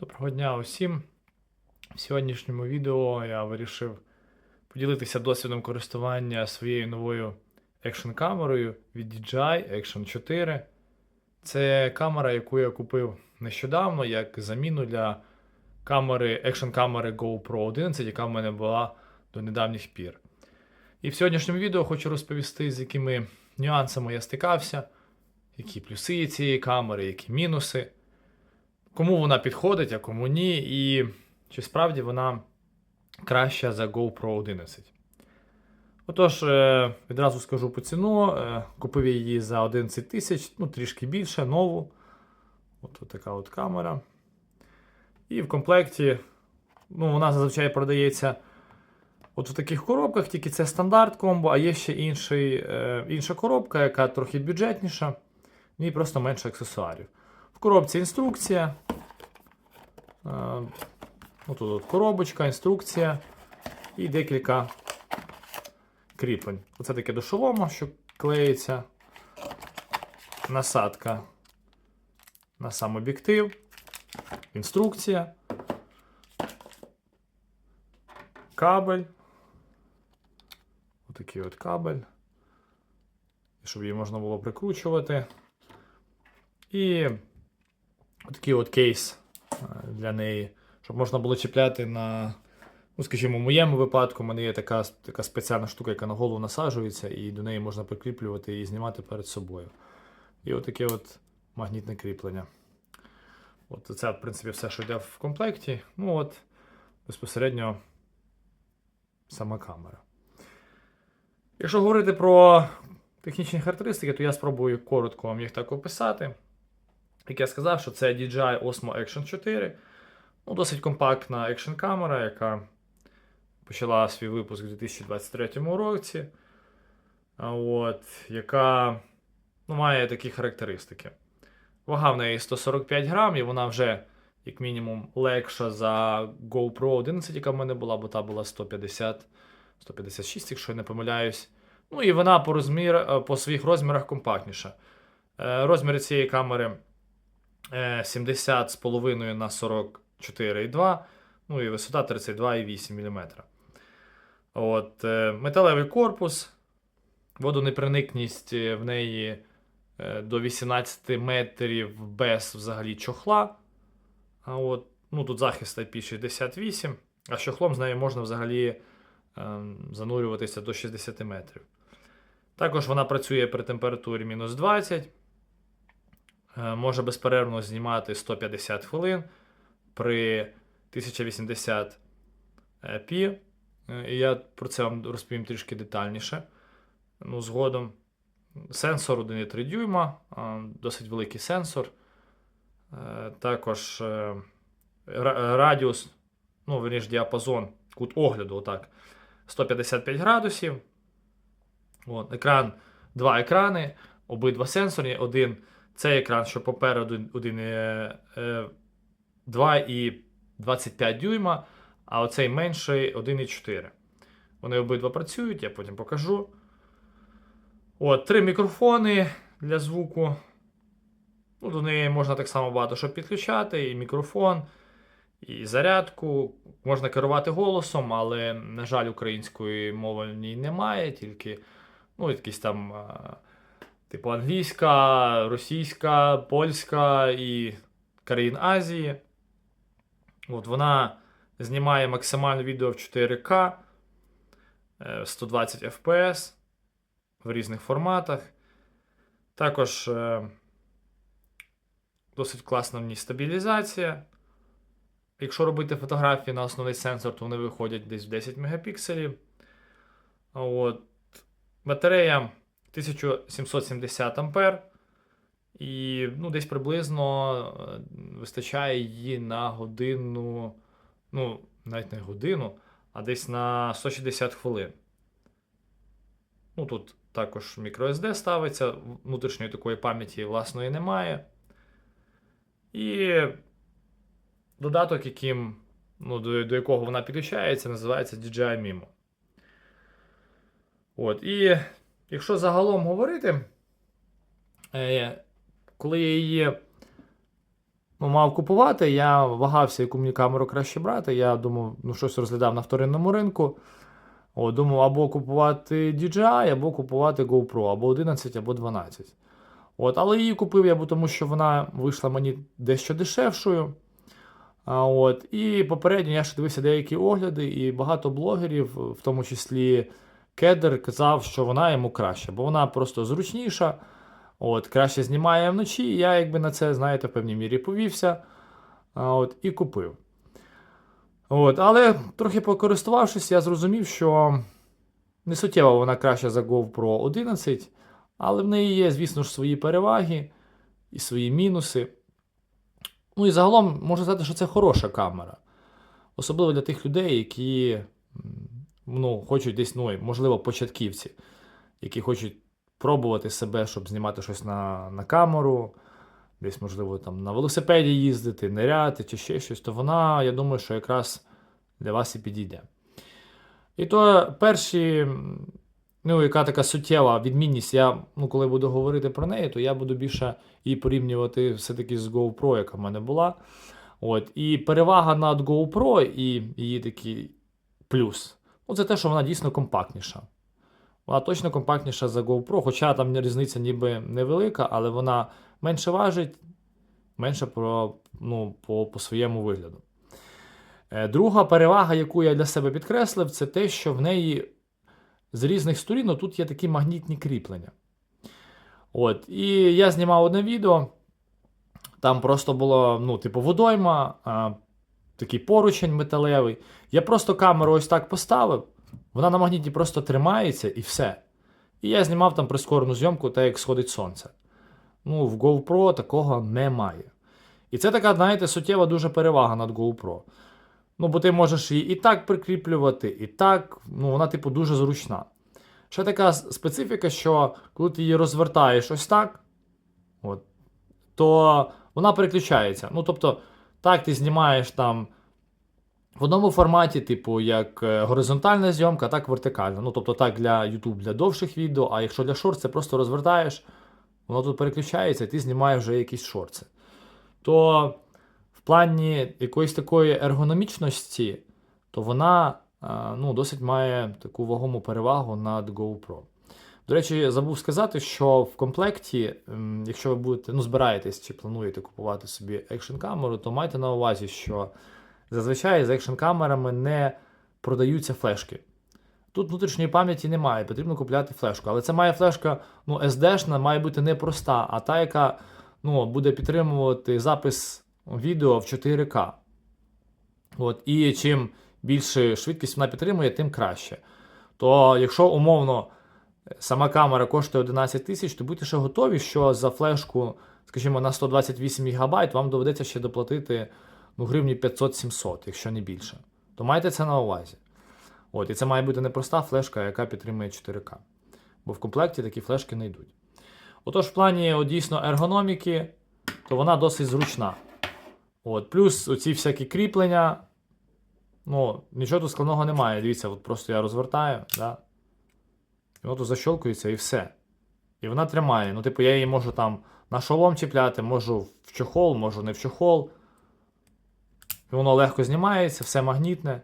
Доброго дня усім. В сьогоднішньому відео я вирішив поділитися досвідом користування своєю новою екшн камерою від DJI Action 4. Це камера, яку я купив нещодавно як заміну для камери, екшн камери GoPro 11, яка в мене була до недавніх пір. І в сьогоднішньому відео хочу розповісти, з якими нюансами я стикався, які плюси цієї камери, які мінуси кому вона підходить, а кому ні, і чи справді вона краща за GoPro 11. Отож, е, відразу скажу по ціну. Е, Купив її за 11 тисяч, ну трішки більше, нову. От така от камера. І в комплекті, ну, вона зазвичай продається от в таких коробках, тільки це стандарт комбо, а є ще інший, е, інша коробка, яка трохи бюджетніша, в ній просто менше аксесуарів. В коробці інструкція. Е, Отут от коробочка, інструкція і декілька кріплень. Оце таке до шолома, що клеїться. Насадка на сам об'єктив. Інструкція. Кабель. Отакий от кабель. Щоб її можна було прикручувати. І Отакий от кейс для неї, щоб можна було чіпляти на. Ну, скажімо, в моєму випадку в мене є така, така спеціальна штука, яка на голову насаджується, і до неї можна прикріплювати і знімати перед собою. І отаке от магнітне кріплення. От це, в принципі, все, що йде в комплекті. Ну от, безпосередньо сама камера. Якщо говорити про технічні характеристики, то я спробую коротко вам їх так описати. Як я сказав, що це DJI Osmo Action 4. Ну, Досить компактна екшн камера, яка почала свій випуск у 2023 році. От, яка ну, має такі характеристики. Вага в неї 145 грам, і вона вже, як мінімум, легша за GoPro 11, яка в мене була, бо та була 150, 156, якщо я не помиляюсь. Ну і вона по, розмір, по своїх розмірах компактніша. Е, Розміри цієї камери. 70,5 на 44,2, ну і висота 32,8 мм. От, е, Металевий корпус, водонепроникність в неї е, до 18 метрів без взагалі чохла. А от, ну, Тут захист IP68, а чохлом з нею можна взагалі е, занурюватися до 60 метрів. Також вона працює при температурі мінус 20. Е, може безперервно знімати 150 хвилин при 1080 p. Е, І я про це вам розповім трішки детальніше. Ну, Згодом сенсор 1,3 дюйма, досить великий сенсор. Е, також радіус, ну, верніше, діапазон, кут огляду, отак, 155 градусів. От, екран, Два екрани, обидва сенсорні, один. Цей екран, що попереду 2,25 дюйма, а оцей менший 1,4. Вони обидва працюють, я потім покажу. От, Три мікрофони для звуку. Ну, До неї можна так само багато що підключати, і мікрофон, і зарядку. Можна керувати голосом, але, на жаль, української мови в ній немає, тільки ну, якісь там. Типу англійська, російська, польська і країн Азії. От Вона знімає максимальне відео в 4К 120 FPS в різних форматах. Також е, досить класна в ній стабілізація. Якщо робити фотографії на основний сенсор, то вони виходять десь в 10 мегапікселів. От. Батарея. 1770 ампер. І ну, десь приблизно е, вистачає її на годину, ну, навіть не годину, а десь на 160 хвилин. Ну, Тут також microSD ставиться, внутрішньої такої пам'яті власної немає. І додаток, яким, ну, до, до якого вона підключається, називається DJI Mimo. От, І Якщо загалом говорити, е, коли я її ну, мав купувати, я вагався, яку мені камеру краще брати. Я думав, ну щось розглядав на вторинному ринку. О, думав, або купувати DJI, або купувати GoPro, або 11, або 12. От, але її купив я, бо тому що вона вийшла мені дещо дешевшою. А, от, і попередньо я ще дивився деякі огляди, і багато блогерів, в тому числі Кедр, казав, що вона йому краще, бо вона просто зручніша, от, краще знімає вночі. І я якби на це, знаєте, в певній мірі повівся от, і купив. От, але трохи покористувавшись, я зрозумів, що не суттєво вона краща за GoPro 11, але в неї є, звісно ж, свої переваги і свої мінуси. Ну і загалом можна сказати, що це хороша камера. Особливо для тих людей, які ну, хочуть десь, ну, можливо, початківці, які хочуть пробувати себе, щоб знімати щось на, на камеру, десь, можливо, там на велосипеді їздити, ниряти чи ще щось, то вона, я думаю, що якраз для вас і підійде. І то перші, ну, яка така суттєва відмінність, я, ну, коли буду говорити про неї, то я буду більше її порівнювати все-таки з GoPro, яка в мене була. От. І перевага над GoPro і її такий плюс. Ну, це те, що вона дійсно компактніша. Вона точно компактніша за GoPro, хоча там різниця ніби невелика, але вона менше важить, менше про, ну, по, по своєму вигляду. Е, Друга перевага, яку я для себе підкреслив, це те, що в неї з різних сторін ну, тут є такі магнітні кріплення. От, і я знімав одне відео. Там просто було, ну, типу, водойма, такий поручень металевий. Я просто камеру ось так поставив, вона на магніті просто тримається і все. І я знімав там прискорену зйомку, так як сходить сонце. Ну, в GoPro такого немає. І це така, знаєте, суттєва дуже перевага над GoPro. Ну, бо ти можеш її і так прикріплювати, і так, ну, вона, типу, дуже зручна. Ще така специфіка, що коли ти її розвертаєш ось так, от, то вона переключається. Ну, тобто, так, ти знімаєш там в одному форматі, типу, як е, горизонтальна зйомка, так вертикальна. Ну, тобто, так для YouTube для довших відео, а якщо для шорт, це просто розвертаєш, воно тут переключається, і ти знімаєш вже якісь шорти. То в плані якоїсь такої ергономічності, то вона ну, досить має таку вагому перевагу над GoPro. До речі, забув сказати, що в комплекті, якщо ви будете, ну, збираєтесь чи плануєте купувати собі екшн камеру, то майте на увазі, що зазвичай з екшн камерами не продаються флешки. Тут внутрішньої пам'яті немає, потрібно купляти флешку. Але це має флешка ну, SD-шна, має бути не проста, а та, яка ну, буде підтримувати запис відео в 4К. От, і чим більше швидкість вона підтримує, тим краще. То якщо умовно сама камера коштує 11 тисяч, то будьте ще готові, що за флешку, скажімо, на 128 ГБ вам доведеться ще доплатити ну, гривні 500-700, якщо не більше. То майте це на увазі. От, і це має бути не проста флешка, яка підтримує 4К. Бо в комплекті такі флешки не йдуть. Отож, в плані от, дійсно ергономіки, то вона досить зручна. От, плюс оці всякі кріплення. Ну, нічого тут складного немає. Дивіться, от просто я розвертаю, да? Воно тут защолкується і все. І вона тримає. Ну, типу, я її можу там на шолом чіпляти, можу в чохол, можу не в чохол. І воно легко знімається, все магнітне.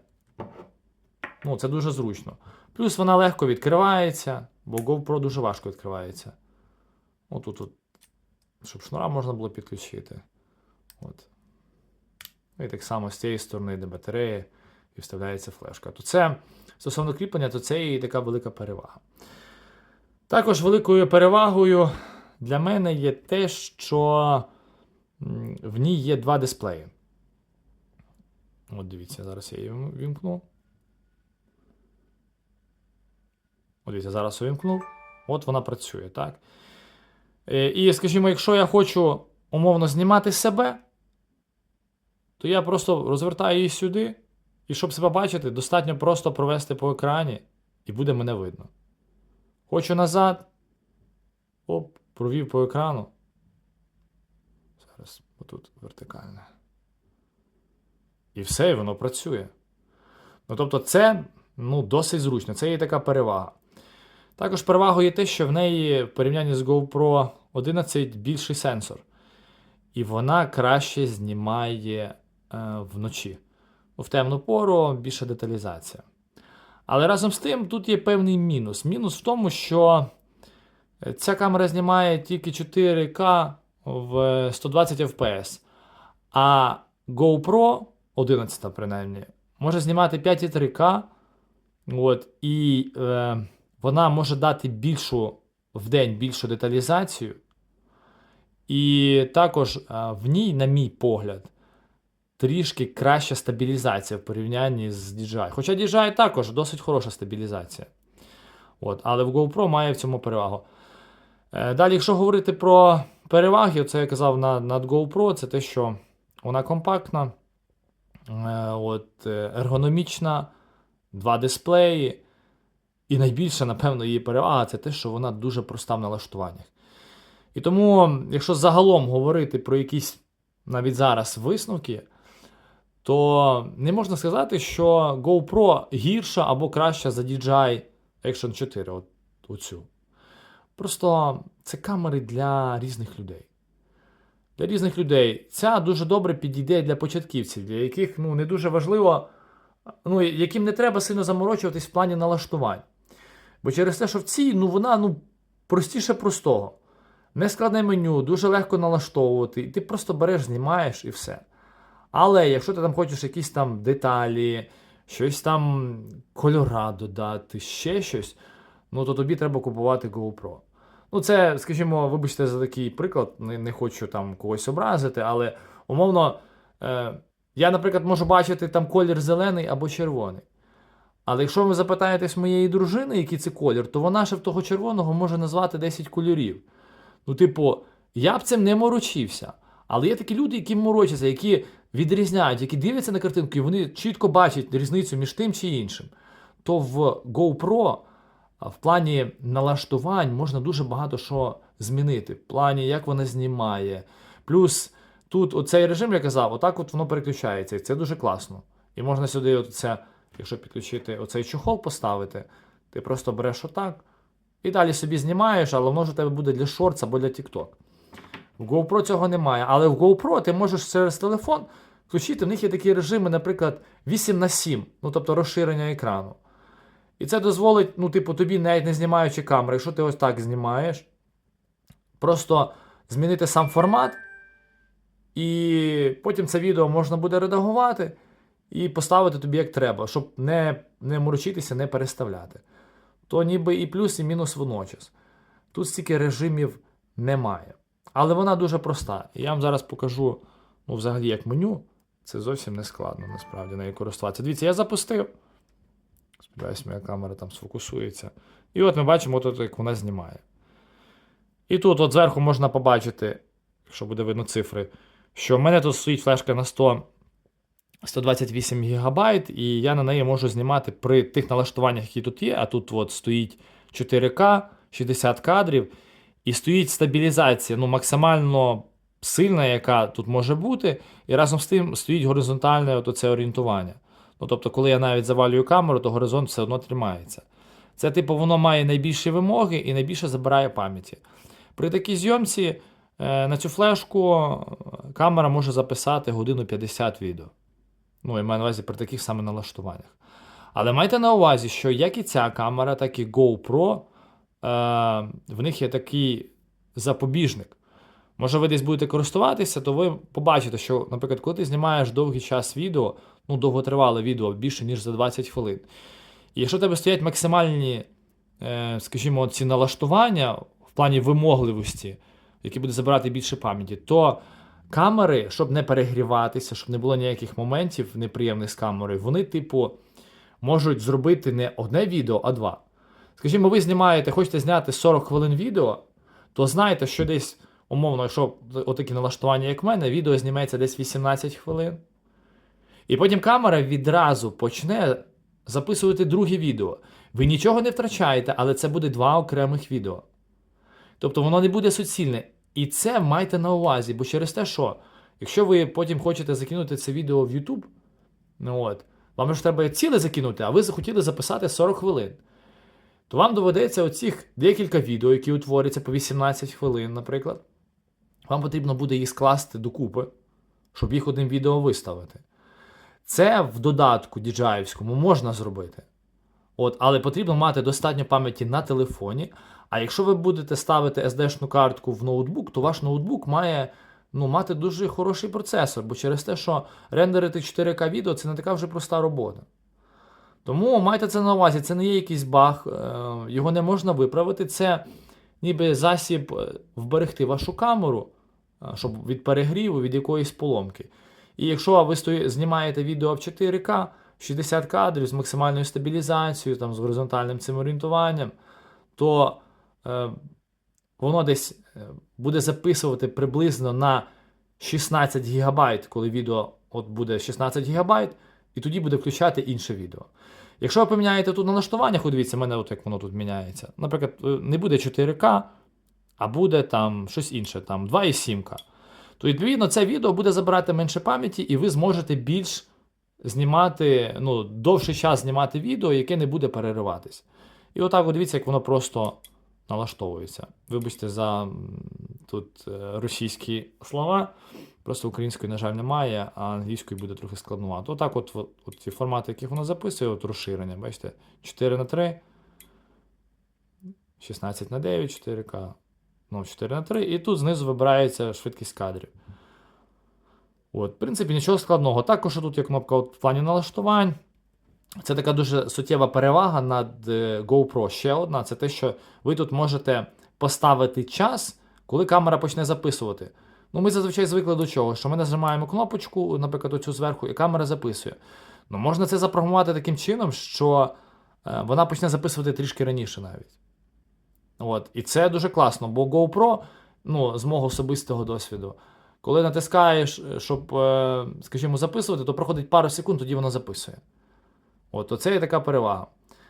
Ну, це дуже зручно. Плюс вона легко відкривається, бо GoPro дуже важко відкривається. Отут, от, щоб шнура можна було підключити. От. І так само з цієї сторони, де батарея, і вставляється флешка. То це стосовно кріплення, то це і така велика перевага. Також великою перевагою для мене є те, що в ній є два дисплеї. От дивіться, зараз я її вім- вімкну. От дивіться, зараз увімкнув. От вона працює, так? Е, І, скажімо, якщо я хочу умовно знімати себе, то я просто розвертаю її сюди, і щоб себе бачити, достатньо просто провести по екрані, і буде мене видно. Хочу назад. Оп, провів по екрану. Зараз отут вертикальне. І все, і воно працює. Ну, тобто, це ну, досить зручно, це є така перевага. Також перевагою є те, що в неї в порівнянні з GoPro 11 більший сенсор. і вона краще знімає е, вночі. В темну пору більша деталізація. Але разом з тим тут є певний мінус. Мінус в тому, що е, ця камера знімає тільки 4К в 120 FPS, а GoPro 11 принаймні, може знімати 5,3К. От, і е, вона може дати більшу в день більшу деталізацію. І також е, в ній, на мій погляд, трішки краща стабілізація в порівнянні з DJI. Хоча DJI також досить хороша стабілізація. От, але в GoPro має в цьому перевагу. Е, Далі, якщо говорити про переваги, це я казав на, над GoPro, це те, що вона компактна, е, от, е, ергономічна, два дисплеї. І найбільша, напевно, її перевага це те, що вона дуже проста в налаштуваннях. І тому, якщо загалом говорити про якісь навіть зараз висновки, то не можна сказати, що GoPro гірша або краща за DJI Action 4. От, оцю. Просто це камери для різних людей. Для різних людей. Ця дуже добре підійде для початківців, для яких ну, не дуже важливо, ну, яким не треба сильно заморочуватись в плані налаштувань. Бо через те, що в цій ну, вона ну, простіше простого. Нескладне меню, дуже легко налаштовувати, і ти просто береш, знімаєш і все. Але якщо ти там хочеш якісь там деталі, щось там кольора додати, ще щось, ну то тобі треба купувати GoPro. Ну, це, скажімо, вибачте за такий приклад, не, не хочу там когось образити, але умовно, е, я, наприклад, можу бачити там колір зелений або червоний. Але якщо ви запитаєтесь моєї дружини, який це колір, то вона ще в того червоного може назвати 10 кольорів. Ну, типу, я б цим не морочився. Але є такі люди, які морочаться, які відрізняють, які дивляться на картинку, і вони чітко бачать різницю між тим чи іншим. То в GoPro в плані налаштувань можна дуже багато що змінити. В плані, як вона знімає. Плюс тут оцей режим, я казав, отак от воно переключається. І це дуже класно. І можна сюди, оце, якщо підключити оцей чохол поставити, ти просто береш отак. І далі собі знімаєш, але воно ж у тебе буде для шортс або для TikTok. В GoPro цього немає. Але в GoPro ти можеш через телефон включити. В них є такі режими, наприклад, 8 на 7, ну тобто розширення екрану. І це дозволить, ну, типу, тобі, навіть не знімаючи камери, якщо ти ось так знімаєш, просто змінити сам формат. І потім це відео можна буде редагувати і поставити тобі як треба, щоб не, не морочитися, не переставляти то ніби і плюс, і мінус водночас. Тут стільки режимів немає. Але вона дуже проста. І я вам зараз покажу, ну, взагалі, як меню. Це зовсім не складно, насправді, нею користуватися. Дивіться, я запустив. Сподіваюсь, моя камера там сфокусується. І от ми бачимо, от, як вона знімає. І тут, от зверху, можна побачити, якщо буде видно цифри, що в мене тут стоїть флешка на 100 128 ГБ, і я на неї можу знімати при тих налаштуваннях, які тут є. А тут от стоїть 4К, 60 кадрів, і стоїть стабілізація, ну, максимально сильна, яка тут може бути. І разом з тим стоїть горизонтальне це орієнтування. Ну, тобто, коли я навіть завалюю камеру, то горизонт все одно тримається. Це, типу, воно має найбільші вимоги і найбільше забирає пам'яті. При такій зйомці е, на цю флешку камера може записати годину 50 відео. Ну, я маю на увазі при таких саме налаштуваннях. Але майте на увазі, що як і ця камера, так і GoPro, е, в них є такий запобіжник. Може, ви десь будете користуватися, то ви побачите, що, наприклад, коли ти знімаєш довгий час відео, ну, довготривале відео більше, ніж за 20 хвилин. І якщо в тебе стоять максимальні, е, скажімо, ці налаштування в плані вимогливості, які будуть забирати більше пам'яті, то камери, щоб не перегріватися, щоб не було ніяких моментів неприємних з камерою, вони, типу, можуть зробити не одне відео, а два. Скажімо, ви знімаєте, хочете зняти 40 хвилин відео, то знаєте, що десь, умовно, якщо отакі налаштування, як в мене, відео зніметься десь 18 хвилин. І потім камера відразу почне записувати друге відео. Ви нічого не втрачаєте, але це буде два окремих відео. Тобто воно не буде суцільне. І це майте на увазі, бо через те, що якщо ви потім хочете закинути це відео в YouTube, ну от, вам ж треба ціле закинути, а ви захотіли записати 40 хвилин, то вам доведеться оцих декілька відео, які утворяться по 18 хвилин, наприклад. вам потрібно буде їх скласти докупи, щоб їх одним відео виставити. Це в додатку DJI можна зробити. От, але потрібно мати достатньо пам'яті на телефоні. А якщо ви будете ставити SD-шну картку в ноутбук, то ваш ноутбук має ну, мати дуже хороший процесор, бо через те, що рендерити 4К відео це не така вже проста робота. Тому майте це на увазі, це не є якийсь баг, е, його не можна виправити. Це ніби засіб е, вберегти вашу камеру, е, щоб від перегріву, від якоїсь поломки. І якщо ви знімаєте відео в 4К, 60 кадрів з максимальною стабілізацією, там, з горизонтальним цим орієнтуванням, то е, воно десь буде записувати приблизно на 16 ГБ, коли відео от буде 16 ГБ, і тоді буде включати інше відео. Якщо ви поміняєте тут налаштування, от дивіться, в мене от як воно тут міняється. Наприклад, е, не буде 4К, а буде там щось інше, там 2,7К. То відповідно це відео буде забирати менше пам'яті, і ви зможете більш знімати, ну, довший час знімати відео, яке не буде перериватись. І отак, от дивіться, як воно просто налаштовується. Вибачте за тут е, російські слова. Просто української, на жаль, немає, а англійської буде трохи складнувато. Отак, от, от, от ці формати, яких воно записує, от розширення, бачите, 4 на 3, 16 на 9, 4К, ну, 4 на 3, і тут знизу вибирається швидкість кадрів. От, в принципі, нічого складного. Також тут є кнопка от, в плані налаштувань. Це така дуже суттєва перевага над е, GoPro. Ще одна це те, що ви тут можете поставити час, коли камера почне записувати. Ну, ми зазвичай звикли до чого, що ми нажимаємо кнопочку, наприклад, оцю зверху, і камера записує. Ну, можна це запрограмувати таким чином, що е, вона почне записувати трішки раніше навіть. От. І це дуже класно, бо GoPro, ну, з мого особистого досвіду, коли натискаєш, е, щоб, е, скажімо, записувати, то проходить пару секунд, тоді воно записує. От, то це є така перевага.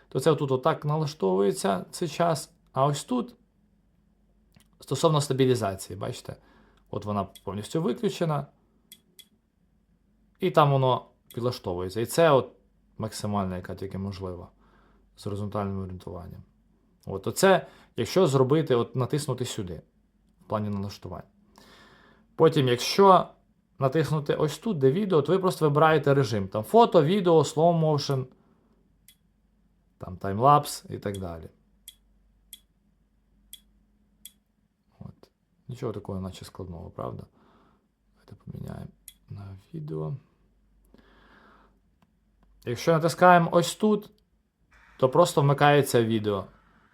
То це тут отак налаштовується цей час. А ось тут стосовно стабілізації, бачите? От вона повністю виключена. І там воно підлаштовується. І це от максимальна, яка тільки можлива з горизонтальним орієнтуванням. От оце, якщо зробити, от натиснути сюди, в плані налаштувань. Потім, якщо натиснути ось тут, де відео, то ви просто вибираєте режим. Там фото, відео, slow motion, там таймлапс і так далі. Нічого такого, наче складного, правда? Давайте поміняємо на відео. Якщо натискаємо ось тут, то просто вмикається відео.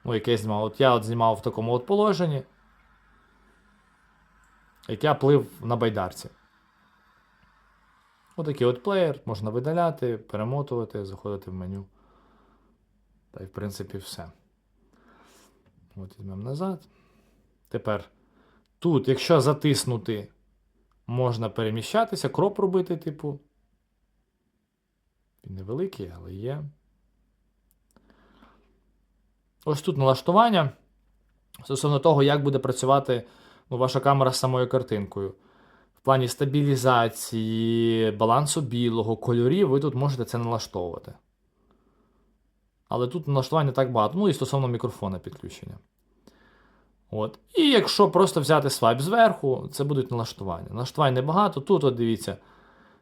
Ну, яке я знімав. От я от знімав в такому от положенні, як я плив на байдарці. Отакий от плеєр, можна видаляти, перемотувати, заходити в меню. Та й, в принципі, все. От візьмемо назад. Тепер тут, якщо затиснути, можна переміщатися, кроп робити, типу. Він невеликий, але є. Ось тут налаштування. Стосовно того, як буде працювати ну, ваша камера з самою картинкою. В плані стабілізації, балансу білого, кольорів, ви тут можете це налаштовувати. Але тут налаштувань не так багато. Ну і стосовно мікрофона підключення. От. І якщо просто взяти свайп зверху, це будуть налаштування. Налаштувань небагато. Тут, от дивіться,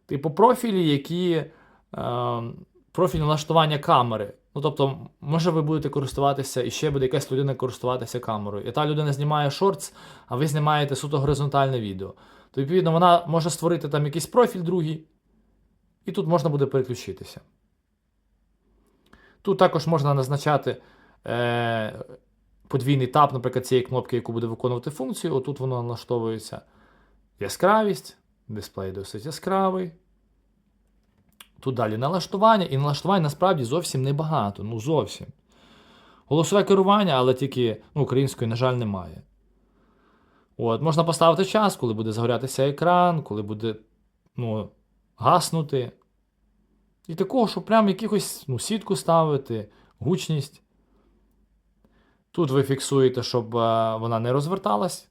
типу профілі, які е, профіль налаштування камери. Ну, тобто, може, ви будете користуватися, і ще буде якась людина користуватися камерою. І та людина знімає шортс, а ви знімаєте суто горизонтальне відео. То, відповідно, вона може створити там якийсь профіль другий, і тут можна буде переключитися. Тут також можна назначати е, подвійний тап, наприклад, цієї кнопки, яку буде виконувати функцію. Отут воно налаштовується яскравість, дисплей досить яскравий. Тут далі налаштування, і налаштувань насправді зовсім небагато. Ну зовсім. Голосове керування, але тільки ну, української, на жаль, немає. От, Можна поставити час, коли буде загорятися екран, коли буде ну, гаснути. І такого, щоб прям якихось ну, сітку ставити, гучність. Тут ви фіксуєте, щоб е, вона не розверталась.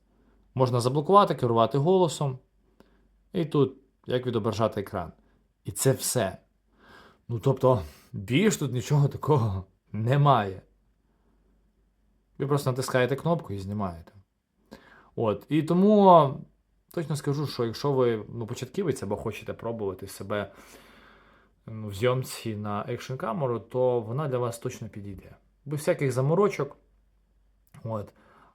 Можна заблокувати, керувати голосом. І тут як відображати екран. І це все. Ну, тобто, більш тут нічого такого немає. Ви просто натискаєте кнопку і знімаєте. От. І тому точно скажу, що якщо ви ну, початківець або хочете пробувати себе ну, в зйомці на екшн камеру, то вона для вас точно підійде. Без всяких заморочок. От.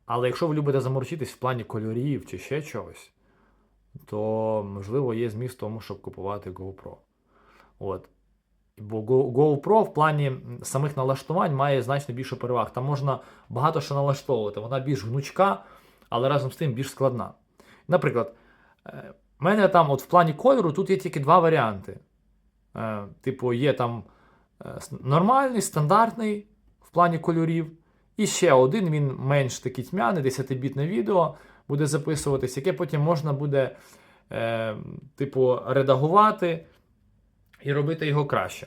Але якщо ви любите заморочитись в плані кольорів чи ще чогось, то можливо є зміст в тому, щоб купувати GoPro. От. Бо GoPro в плані самих налаштувань має значно більше переваг. Там можна багато що налаштовувати. Вона більш гнучка, але разом з тим більш складна. Наприклад, е, в мене там от в плані кольору тут є тільки два варіанти. Е, Типу, є там е, нормальний, стандартний в плані кольорів. І ще один, він менш такий тьмяний, 10-бітне відео буде записуватись, яке потім можна буде, е, типу, редагувати і робити його краще.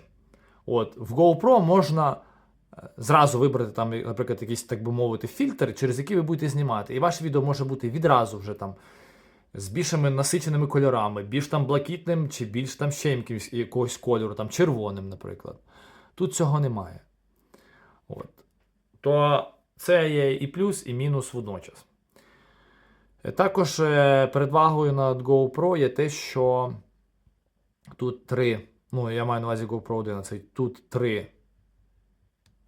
От, в GoPro можна е, зразу вибрати там, наприклад, якийсь, так би мовити, фільтр, через який ви будете знімати. І ваше відео може бути відразу вже там з більшими насиченими кольорами, більш там блакитним чи більш там ще якимось, якогось кольору, там червоним, наприклад. Тут цього немає. От. То це є і плюс, і мінус водночас. Е, Також е, передвагою над GoPro є те, що тут три, ну я маю на увазі GoPro 11, тут три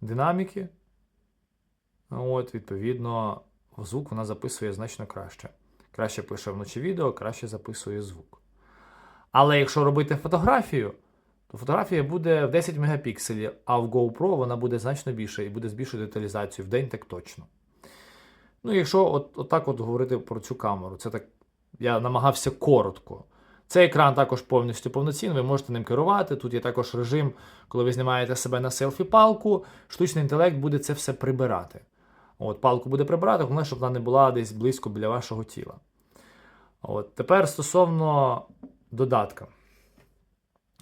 динаміки. От, відповідно, звук вона записує значно краще. Краще пише вночі відео, краще записує звук. Але якщо робити фотографію, то фотографія буде в 10 мегапікселів, а в GoPro вона буде значно більше і буде з більшою деталізацією в день так точно. Ну, якщо от, от так от говорити про цю камеру, це так я намагався коротко. Цей екран також повністю повноцінний, ви можете ним керувати. Тут є також режим, коли ви знімаєте себе на селфі-палку, штучний інтелект буде це все прибирати. От, палку буде прибирати, головне, щоб вона не була десь близько біля вашого тіла. От, тепер стосовно додатка.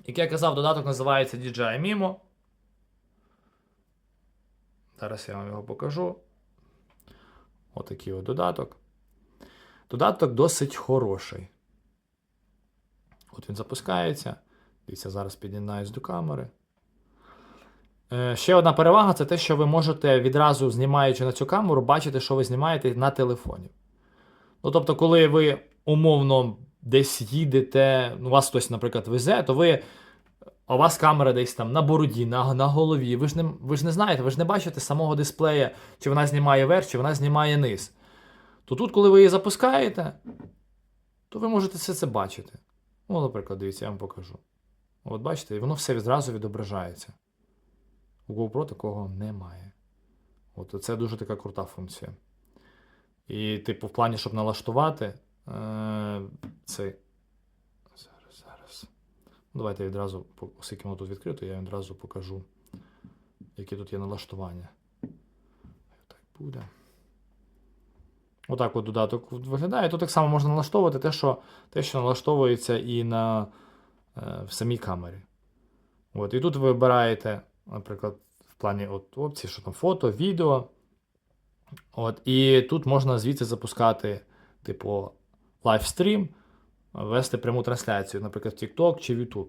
Як я казав, додаток називається DJI Mimo. Зараз я вам його покажу. Отакий от додаток. Додаток досить хороший. От він запускається. Дивіться, зараз під'єднаюсь до камери. Е, ще одна перевага це те, що ви можете відразу, знімаючи на цю камеру, бачити, що ви знімаєте на телефоні. Ну, тобто, коли ви умовно десь їдете, ну, вас хтось, наприклад, везе, то ви. А у вас камера десь там на бороді, на, на голові. Ви ж, не, ви ж не знаєте, ви ж не бачите самого дисплея, чи вона знімає верх, чи вона знімає низ. То тут, коли ви її запускаєте, то ви можете все це бачити. Ну, наприклад, дивіться, я вам покажу. От бачите, і воно все відразу відображається. У GoPro такого немає. От це дуже така крута функція. І, типу, в плані, щоб налаштувати цей. Зараз, зараз. Ну, Давайте відразу, оскільки воно тут відкрито, я відразу покажу, які тут є налаштування. Так буде. Отак от додаток виглядає. Тут так само можна налаштовувати те, що, те, що налаштовується і на, е, в самій камері. От, і тут ви вибираєте, наприклад, в плані от, опції, що там фото, відео. От, і тут можна звідси запускати, типу, лайвстрім, вести пряму трансляцію, наприклад, в TikTok чи в YouTube.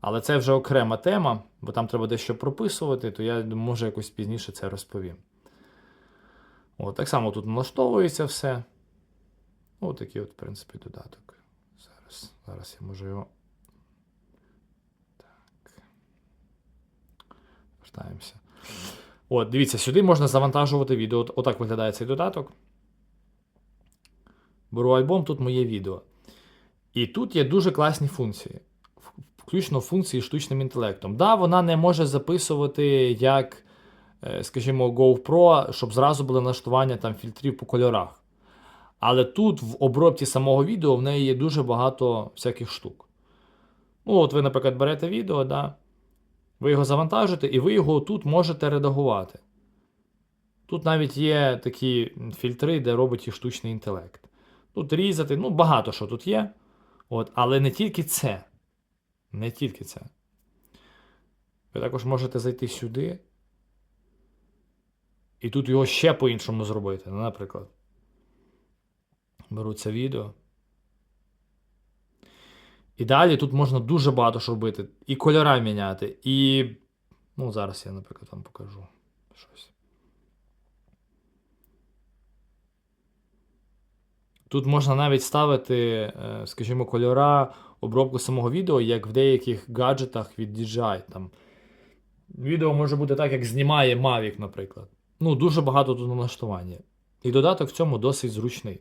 Але це вже окрема тема, бо там треба дещо прописувати, то я може якось пізніше це розповім. От, так само тут налаштовується все. Ось такий от, в принципі, додаток. Зараз, зараз я можу його. Так. Вертаємося. От, дивіться, сюди можна завантажувати відео. От, отак виглядає цей додаток. Беру альбом, тут моє відео. І тут є дуже класні функції. Включно функції штучним інтелектом. Да, вона не може записувати як, е, скажімо, GoPro, щоб зразу були налаштування там фільтрів по кольорах. Але тут в обробці самого відео в неї є дуже багато всяких штук. Ну, от ви, наприклад, берете відео, да, ви його завантажите, і ви його тут можете редагувати. Тут навіть є такі фільтри, де робить і штучний інтелект. Тут різати, ну, багато що тут є. От, але не тільки це. Не тільки це. Ви також можете зайти сюди. І тут його ще по-іншому зробити. Ну, наприклад, беру це відео. І далі тут можна дуже багато що робити. І кольора міняти, і. Ну, зараз я, наприклад, вам покажу щось. Тут можна навіть ставити, е, скажімо, кольора, обробку самого відео, як в деяких гаджетах від DJI. Там. Відео може бути так, як знімає Mavic, наприклад. Ну, дуже багато тут налаштування. І додаток в цьому досить зручний.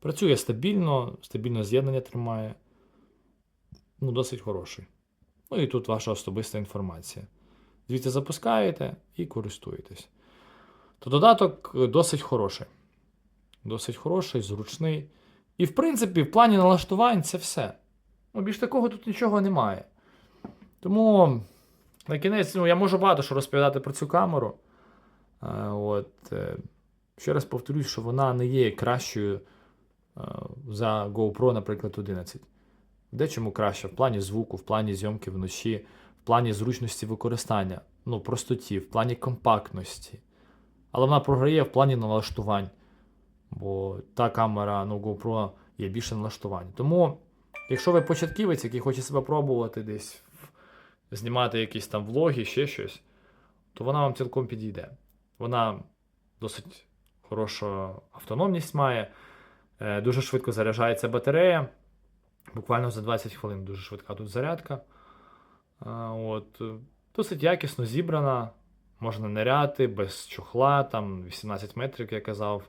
Працює стабільно, стабільно з'єднання тримає. Ну, досить хороший. Ну і тут ваша особиста інформація. Звідти запускаєте і користуєтесь. То додаток е, досить хороший. Досить хороший, зручний. І, в принципі, в плані налаштувань це все. Ну, більш такого тут нічого немає. Тому, на кінець, ну, я можу багато що розповідати про цю камеру. Е, от, е, ще раз повторюсь, що вона не є кращою е, за GoPro, наприклад, 11. Дечому краще в плані звуку, в плані зйомки вночі, в плані зручності використання, ну, простоті, в плані компактності. Але вона програє в плані налаштувань. Бо та камера ну, GoPro є більше налаштувань. Тому, якщо ви початківець, який хоче себе пробувати десь знімати якісь там влоги, ще щось, то вона вам цілком підійде. Вона досить хорошу автономність має, е, дуже швидко заряджається батарея. Буквально за 20 хвилин дуже швидка тут зарядка. От, досить якісно зібрана, можна ниряти без чохла, там 18 метрів, як я казав.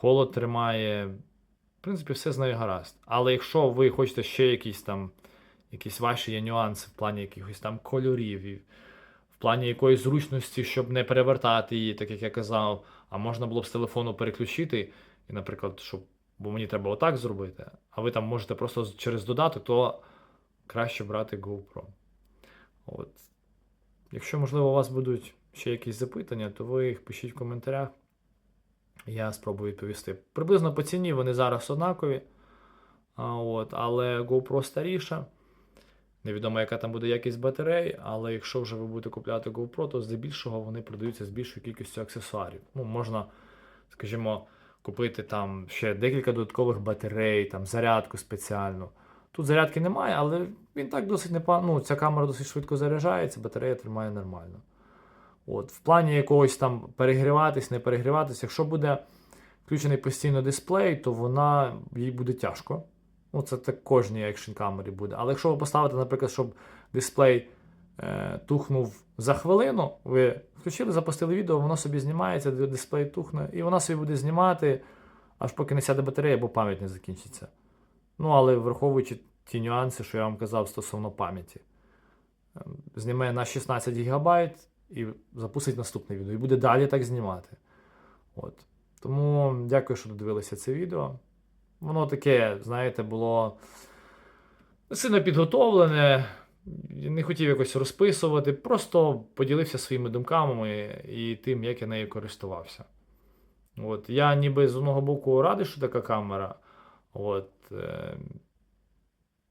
Холод тримає. В принципі, все з нею гаразд. Але якщо ви хочете ще якісь там, якісь ваші є нюанси в плані якихось там кольорів, в плані якоїсь зручності, щоб не перевертати її, так як я казав, а можна було б з телефону переключити, і, наприклад, щоб, бо мені треба отак зробити, а ви там можете просто через додаток, то краще брати GoPro. От. Якщо, можливо, у вас будуть ще якісь запитання, то ви їх пишіть в коментарях. Я спробую відповісти. Приблизно по ціні вони зараз однакові. От, але GoPro старіша. Невідомо, яка там буде якість батарей, але якщо вже ви будете купляти GoPro, то здебільшого вони продаються з більшою кількістю аксесуарів. Ну, можна, скажімо, купити там ще декілька додаткових батарей, там зарядку спеціальну. Тут зарядки немає, але він так досить непогано. Ну, ця камера досить швидко заряджається, батарея тримає нормально. От, в плані якогось там перегріватись, не перегріватись, якщо буде включений постійно дисплей, то вона їй буде тяжко. Ну, це так кожній екшн камері буде. Але якщо ви поставите, наприклад, щоб дисплей е, тухнув за хвилину, ви включили, запустили відео, воно собі знімається, дисплей тухне, і вона собі буде знімати, аж поки не сяде батарея, бо пам'ять не закінчиться. Ну, але враховуючи ті нюанси, що я вам казав стосовно пам'яті. Ем, Зніме на 16 ГБ і запустить наступне відео. І буде далі так знімати. От. Тому дякую, що додивилися це відео. Воно таке, знаєте, було сильно підготовлене. Не хотів якось розписувати, просто поділився своїми думками і тим, як я нею користувався. От. Я ніби з одного боку радий, що така камера. От, е,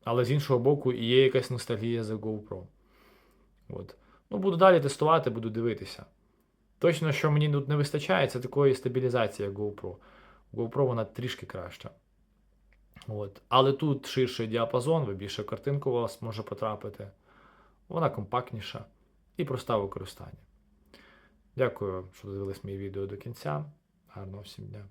але з іншого боку, і є якась ностальгія за GoPro. От. Ну, буду далі тестувати, буду дивитися. Точно, що мені тут не вистачає, це такої стабілізації, як GoPro. GoPro вона трішки краща. От. Але тут ширший діапазон, ви більше картинку у вас може потрапити. Вона компактніша і проста в використанні. Дякую, що дивились моє відео до кінця. Гарного всім дня.